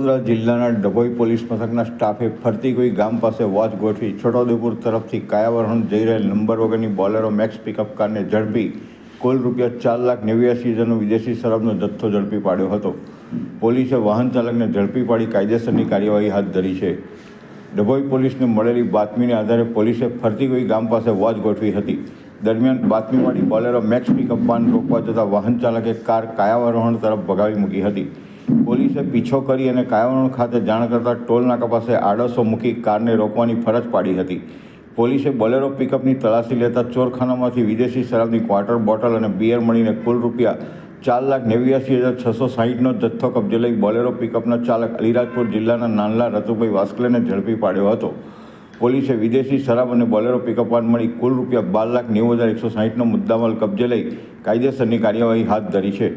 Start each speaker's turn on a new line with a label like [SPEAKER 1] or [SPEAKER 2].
[SPEAKER 1] વડોદરા જિલ્લાના ડભોઈ પોલીસ મથકના સ્ટાફે ફરતી કોઈ ગામ પાસે વોચ ગોઠવી છોટાઉદેપુર તરફથી કાયાવરણ જઈ રહેલ નંબર વગરની બોલેરો મેક્સ પિકઅપ કારને ઝડપી કુલ રૂપિયા ચાર લાખ નેવ્યાસી હજારનો વિદેશી શરાબનો જથ્થો ઝડપી પાડ્યો હતો. પોલીસે વાહન ચાલકને ઝડપી પાડી કાયદેસરની કાર્યવાહી હાથ ધરી છે. ડભોઈ પોલીસને મળેલી બાતમીને આધારે પોલીસે ફરતી કોઈ ગામ પાસે વોચ ગોઠવી હતી. દરમિયાન બાતમી મળી બોલેરો મેક્સ પિકઅપ વાન રોકવા જતાં વાહન ચાલકે કાર કાયાવરોહણ તરફ ભગાવી મૂકી હતી. પોલીસે પીછો કરી અને કાયાવરણ ખાતે જાણ કરતાં ટોલનાકા પાસે આડસો મૂકી કારને રોકવાની ફરજ પાડી હતી. પોલીસે બોલેરો પિકઅપની તલાશી લેતા ચોરખાનામાંથી વિદેશી શરાબની ક્વાર્ટર બોટલ અને બિયર મળીને કુલ રૂપિયા ચાર લાખ નેવ્યાસી હજાર છસો સાહીઠનો જથ્થો કબજે લઈ બોલેરો પિકઅપના ચાલક અલીરાજપુર જિલ્લાના નાનલા રતુભાઈ વાસ્કલેને ઝડપી પાડ્યો હતો. પોલીસે વિદેશી શરાબ અને બોલેરો પિકઅપ વાન મળી કુલ રૂપિયા બાર લાખ નેવું હજાર એકસો સાહીઠનો મુદ્દામાલ કબજે લઈ કાયદેસરની કાર્યવાહી હાથ ધરી છે.